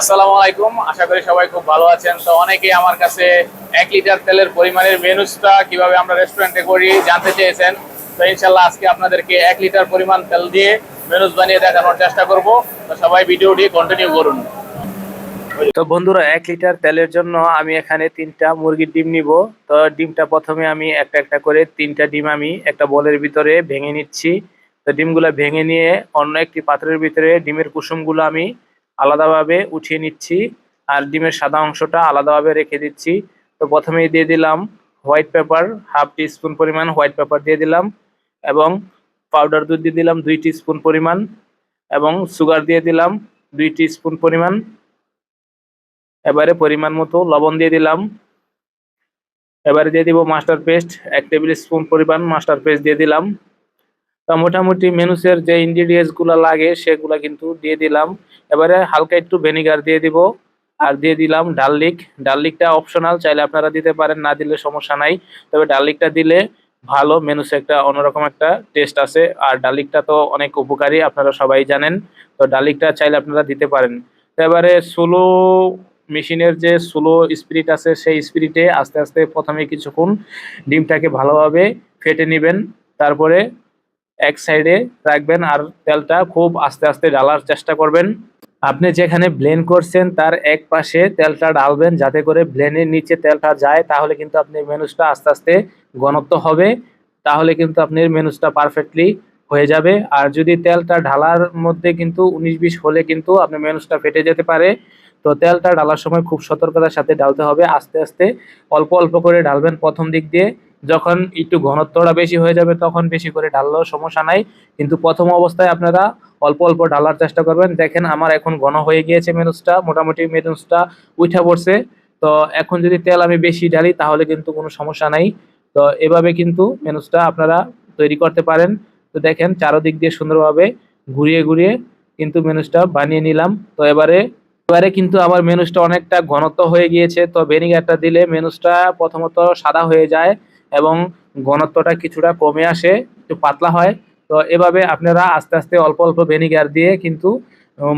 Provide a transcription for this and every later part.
আসসালামু আলাইকুম। আশা করি সবাই খুব ভালো আছেন। তো অনেকেই আমার কাছে এক লিটার তেলের পরিমাণের মেনুসটা কীভাবে আমরা রেস্টুরেন্টে করি জানতে চেয়েছেন। তো ইনশাল্লাহ আজকে আপনাদেরকে এক লিটার পরিমাণ তেল দিয়ে মেনুস বানিয়ে দেখানোর চেষ্টা করব। তো সবাই ভিডিওটি কন্টিনিউ করুন। তো বন্ধুরা, এক লিটার তেলের জন্য আমি এখানে তিনটা মুরগির ডিম নিব। তো ডিমটা প্রথমে আমি একটা একটা করে তিনটা ডিম আমি একটা বলের ভিতরে ভেঙে নিচ্ছি। তো ডিমগুলো ভেঙে নিয়ে অন্য একটি পাত্রের ভিতরে ডিমের কুসুমগুলো আমি আলাদাভাবে উঠিয়ে নিচ্ছি আর ডিমের সাদা অংশটা আলাদাভাবে রেখে দিচ্ছি। তো প্রথমেই দিয়ে দিলাম white pepper, half teaspoon পরিমাণ হোয়াইট পেপার দিয়ে দিলাম এবং পাউডার দুধ দিয়ে দিলাম দুই স্পুন পরিমাণ এবং সুগার দিয়ে দিলাম দুই স্পুন পরিমাণ। এবারে পরিমাণ মতো লবণ দিয়ে দিলাম। এবারে দিয়ে দিব মাস্টার পেস্ট, এক টেবিল স্পুন পরিমাণ মাস্টার পেস্ট দিয়ে দিলাম। তা মোটামুটি মেনুসের যে ইনগ্রিডিয়েন্টসগুলো লাগে সেগুলা কিন্তু দিয়ে দিলাম। এবারে হালকা একটু ভিনেগার দিয়ে দিব আর দিয়ে দিলাম ডাললিক ডাললিকটা অপশনাল চাইলে আপনারা দিতে পারেন, না দিলে সমস্যা নাই। তবে ডাললিকটা দিলে ভালো, মেনুসে একটা অন্যরকম একটা টেস্ট আছে। আর ডালিকটা তো অনেক উপকারী, আপনারা সবাই জানেন। তো ডালিকটা চাইলে আপনারা দিতে পারেন। তো এবারে সোলো মেশিনের যে স্লো স্পিরিট আছে, সেই স্পিরিটে আস্তে আস্তে প্রথমে কিছুক্ষণ ডিমটাকে ভালোভাবে ফেটে নেবেন। তারপরে এক সাইডে রাখবেন আর তেলটা খুব আস্তে আস্তে ঢালার চেষ্টা করবেন। আপনি যেখানে ব্লেন্ড করছেন, তার এক পাশে তেলটা ঢালবেন যাতে করে ব্লেনের নিচে তেলটা যায়, তাহলে কিন্তু আপনি মেনুসটা আস্তে আস্তে ঘনত্ব হবে, তাহলে কিন্তু আপনার মেনুসটা পারফেক্টলি হয়ে যাবে। আর যদি তেলটা ঢালার মধ্যে কিন্তু উনিশ বিশ হলে কিন্তু আপনার মেনুসটা ফেটে যেতে পারে। তো তেলটা ঢালার সময় খুব সতর্কতার সাথে ঢালতে হবে। আস্তে আস্তে অল্প অল্প করে ঢালবেন প্রথম দিক দিয়ে। যখন একটু ঘনত্বটা বেশি হয়ে যাবে, তখন বেশি করে ঢাললেও সমস্যা নাই। কিন্তু প্রথম অবস্থায় আপনারা অল্প অল্প ঢালার চেষ্টা করবেন। দেখেন আমার এখন ঘন হয়ে গিয়েছে মেনুসটা মোটামুটি মেনুসটা উঠা পড়ছে। তো এখন যদি তেল আমি বেশি ঢালি, তাহলে কিন্তু কোনো সমস্যা নাই। তো এভাবে কিন্তু মেনুসটা আপনারা তৈরি করতে পারেন। তো দেখেন চারোদিক দিয়ে সুন্দরভাবে ঘুরিয়ে ঘুরিয়ে কিন্তু মেনুসটা বানিয়ে নিলাম। তো এবারে এবারে কিন্তু আমার মেনুসটা অনেকটা ঘনত্ব হয়ে গিয়েছে। তো ভিনেগারটা দিলে মেনুসটা প্রথমত সাদা হয়ে যায়। এবং ঘনত্বটা কিছুটা কমে আসে, একটু পাতলা হয়। তো এভাবে আপনারা আস্তে আস্তে অল্প অল্প ভিনেগার দিয়ে কিন্তু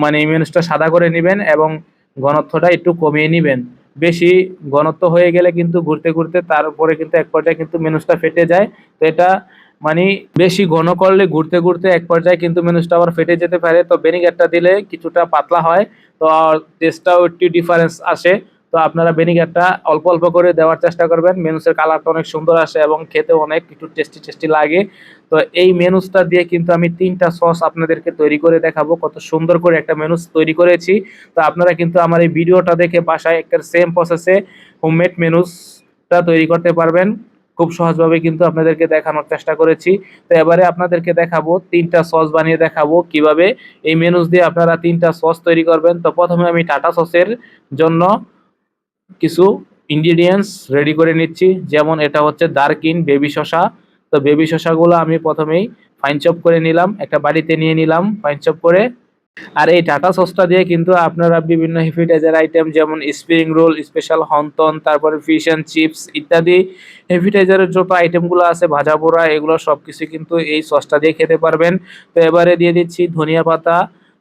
মানে মেনুসটা সাদা করে নেবেন এবং ঘনত্বটা একটু কমিয়ে নেবেন। বেশি ঘনত্ব হয়ে গেলে কিন্তু ঘুরতে ঘুরতে তারপরে কিন্তু এক পর্যায়ে কিন্তু মেনুসটা ফেটে যায়। তো এটা মানে বেশি ঘন করলে ঘুরতে ঘুরতে এক পর্যায়ে কিন্তু মেনুসটা আবার ফেটে যেতে পারে। তো ভিনেগারটা দিলে কিছুটা পাতলা হয়। তো টেস্টটাও একটু ডিফারেন্স আসে। তো আপনারা ভিনেগারটা অল্প অল্প করে দেওয়ার চেষ্টা করবেন। মেনুসের কালারটা অনেক সুন্দর আসে এবং খেতে অনেক একটু টেস্টি টেস্টি লাগে। তো এই মেনুসটা দিয়ে কিন্তু আমি তিনটা সস আপনাদেরকে তৈরি করে দেখাবো। কত সুন্দর করে একটা মেনুস তৈরি করেছি। তো আপনারা কিন্তু আমার এই ভিডিওটা দেখে বাসায় একটা সেম প্রসেসে হোমমেড মেনুসটা তৈরি করতে পারবেন। খুব সহজভাবে কিন্তু আপনাদেরকে দেখানোর চেষ্টা করেছি। তো এবারে আপনাদেরকে দেখাবো, তিনটা সস বানিয়ে দেখাবো কীভাবে এই মেনুস দিয়ে আপনারা তিনটা সস তৈরি করবেন। তো প্রথমে আমি টাটা সসের জন্য কিছু ইনগ্রিডিয়েন্টস রেডি করে নিচ্ছি। যেমন এটা হচ্ছে দারকিন বেবি শসা। তো বেবি শসাগুলো আমি প্রথমেই ফাইন চপ করে নিলাম, একটা বাড়িতে নিয়ে নিলাম ফাইন চপ করে। আর এই টাটা সসটা দিয়ে কিন্তু আপনারা বিভিন্ন হেফিটাইজার আইটেম যেমন স্প্রিং রোল স্পেশাল হন্তন, তারপরে ফিশ অ্যান্ড চিপস ইত্যাদি হেফিটাইজারের যত আইটেমগুলো আছে, ভাজা পোড়া, এগুলো সব কিছু কিন্তু এই সসটা দিয়ে খেতে পারবেন। তো এবারে দিয়ে দিচ্ছি ধনিয়া পাতা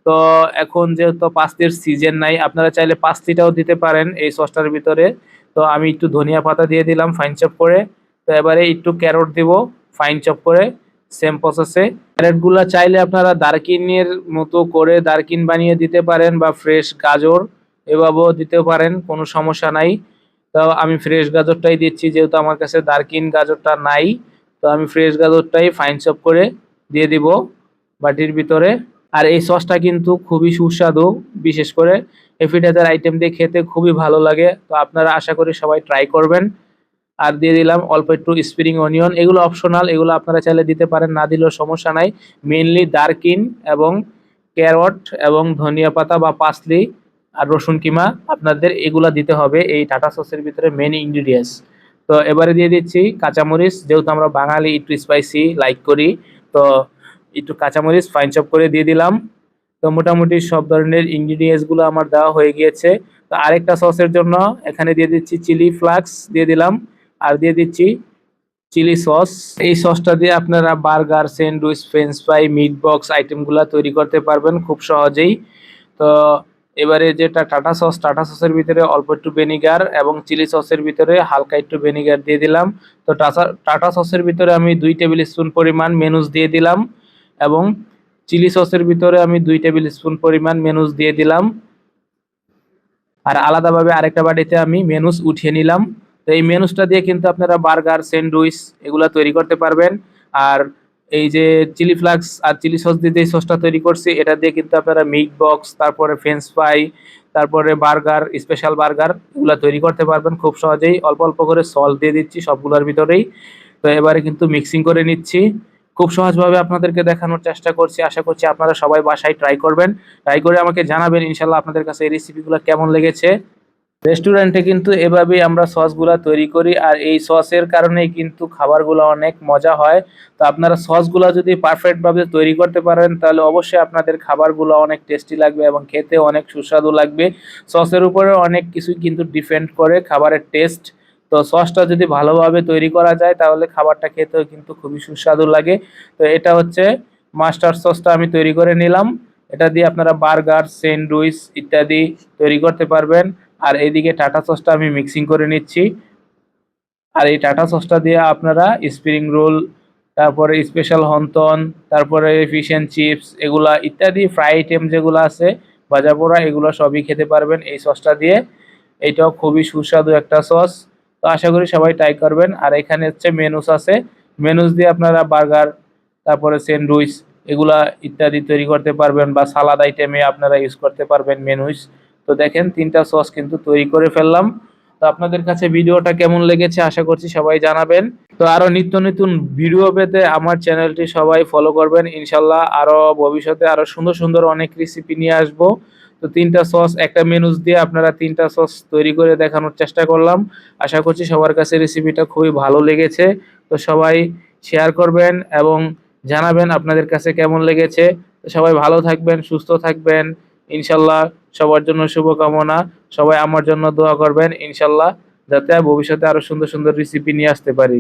তো এখন যেহেতু পাস্তির সিজন নাই, আপনারা চাইলে পাস্তিটাও দিতে পারেন এই সসটার ভিতরে। তো আমি একটু ধনিয়া পাতা দিয়ে দিলাম ফাইন চপ করে। তো এবারে একটু ক্যারট দিব ফাইন চপ করে সেম প্রসেসে ক্যারেটগুলো চাইলে আপনারা দারকিনের মতো করে দারকিন বানিয়ে দিতে পারেন বা ফ্রেশ গাজর এভাবেও দিতে পারেন, কোনো সমস্যা নাই। তো আমি ফ্রেশ গাজরটাই দিচ্ছি, যেহেতু আমার কাছে দারকিন গাজরটা নাই। তো আমি ফ্রেশ গাজরটাই ফাইন চপ করে দিয়ে দিব বাটির ভিতরে। আর এই সসটা কিন্তু খুবই সুস্বাদু, বিশেষ করে এফিডেজার আইটেম দিয়ে খেতে খুবই ভালো লাগে। তো আপনারা আশা করি সবাই ট্রাই করবেন। আর দিয়ে দিলাম অল্প একটু স্প্রিং অনিয়ন এগুলো অপশনাল এগুলো আপনারা চাইলে দিতে পারেন, না দিলেও সমস্যা নাই। মেনলি দারকিন এবং ক্যারট এবং ধনিয়া পাতা বা পাসলি আর রসুন কিমা আপনাদের এগুলা দিতে হবে এই টাটা সসের ভিতরে মেন ইনগ্রিডিয়েন্টস তো এবারে দিয়ে দিচ্ছি কাঁচামরিচ, যেহেতু আমরা বাঙালি, একটু স্পাইসি লাইক করি, তো একটু কাঁচামরিচ ফাইন চপ করে দিয়ে দিলাম। তো মোটামুটি সব ধরনের ইনগ্রিডিয়েন্টসগুলো আমার দেওয়া হয়ে গিয়েছে। তো আরেকটা সসের জন্য এখানে দিয়ে দিচ্ছি চিলি ফ্লাক্স দিয়ে দিলাম। আর দিয়ে দিচ্ছি চিলি সস এই সসটা দিয়ে আপনারা burger sandwich French fry meat box আইটেমগুলো তৈরি করতে পারবেন খুব সহজেই। তো এবারে যেটা টাটা সস টাটা সসের ভিতরে অল্প একটু ভিনিগার এবং চিলি সসের ভিতরে হালকা একটু ভিনিগার দিয়ে দিলাম। তো টাটা সসের ভিতরে আমি দুই টেবিল স্পুন পরিমাণ মেনুস দিয়ে দিলাম। এবং চিলি সসের ভিতরে আমি দুই টেবিল স্পুন পরিমাণ মেনুস দিয়ে দিলাম। আর আলাদাভাবে আরেকটা বাটিতে আমি মেনুস উঠিয়ে নিলাম। তো এই মেনুসটা দিয়ে কিন্তু আপনারা বার্গার, স্যান্ডউইচ এগুলা তৈরি করতে পারবেন। আর এই যে চিলি ফ্লাক্স আর চিলি সস দিয়ে যে সসটা তৈরি করছি, এটা দিয়ে কিন্তু আপনারা মিট বক্স, তারপরে ফ্রেঞ্চ ফ্রাই, তারপরে বার্গার, স্পেশাল বার্গার এগুলো তৈরি করতে পারবেন খুব সহজেই। অল্প অল্প করে সল দিয়ে দিচ্ছি সবগুলোর ভিতরেই। তো এবারে কিন্তু মিক্সিং করে নিচ্ছি। খুব সহজভাবে আপনাদেরকে দেখানোর চেষ্টা করছি। আশা করছি আপনারা সবাই বাসায় ট্রাই করবেন। ট্রাই করে আমাকে জানাবেন ইনশাল্লাহ আপনাদের কাছে এই রেসিপিগুলো কেমন লেগেছে। রেস্টুরেন্টে কিন্তু এভাবেই আমরা সসগুলা তৈরি করি আর এই সসের কারণেই কিন্তু খাবারগুলো অনেক মজা হয়। তো আপনারা সসগুলো যদি পারফেক্টভাবে তৈরি করতে পারেন, তাহলে অবশ্যই আপনাদের খাবারগুলো অনেক টেস্টি লাগবে এবং খেতে অনেক সুস্বাদু লাগবে। সসের উপরে অনেক কিছুই কিন্তু ডিপেন্ড করে খাবারের টেস্ট তো সসটা যদি ভালোভাবে তৈরি করা যায়, তাহলে খাবারটা খেতেও কিন্তু খুবই সুস্বাদু লাগে। তো এটা হচ্ছে মাস্টার সসটা আমি তৈরি করে নিলাম। এটা দিয়ে আপনারা বার্গার, স্যান্ডউইচ ইত্যাদি তৈরি করতে পারবেন। আর এইদিকে টাটা সসটা আমি মিক্সিং করে নিচ্ছি। আর এই টাটা সসটা দিয়ে আপনারা স্প্রিং রোল, তারপরে স্পেশাল হন্তন, তারপরে ফিশ অ্যান্ড চিপস এগুলা ইত্যাদি, ফ্রাই আইটেম যেগুলো আছে ভাজা পোড়া এগুলো সবই খেতে পারবেন এই সসটা দিয়ে। এটাও খুবই সুস্বাদু একটা সস। তো আশা করি সবাই ট্রাই করবেন। আর এখানে হচ্ছে মেনুস আছে। মেনুস দিয়ে আপনারা বার্গার তারপরে স্যান্ডউইচ এগুলা ইত্যাদি তৈরি করতে পারবেন বা সালাদ আইটেমে আপনারা ইউজ করতে পারবেন মেনুস তো দেখেন, তিনটা সস কিন্তু তৈরি করে ফেললাম। তো আপনাদের কাছে ভিডিওটা কেমন লেগেছে আশা করছি সবাই জানাবেন। তো আরও নিত্য নতুন ভিডিও পেতে আমার চ্যানেলটি সবাই ফলো করবেন। ইনশাল্লাহ আরও ভবিষ্যতে আরও সুন্দর সুন্দর অনেক রেসিপি নিয়ে আসব। তো তিনটা সস একটা মেনুস দিয়ে আপনারা তিনটা সস তৈরি করে দেখানোর চেষ্টা করলাম। আশা করছি সবার কাছে রেসিপিটা খুবই ভালো লেগেছে। তো সবাই শেয়ার করবেন এবং জানাবেন আপনাদের কাছে কেমন লেগেছে। সবাই ভালো থাকবেন, সুস্থ থাকবেন। ইনশাল্লাহ সবার জন্য শুভকামনা। সবাই আমার জন্য দোয়া করবেন, ইনশাল্লাহ, যাতে ভবিষ্যতে আরও সুন্দর সুন্দর রেসিপি নিয়ে আসতে পারি।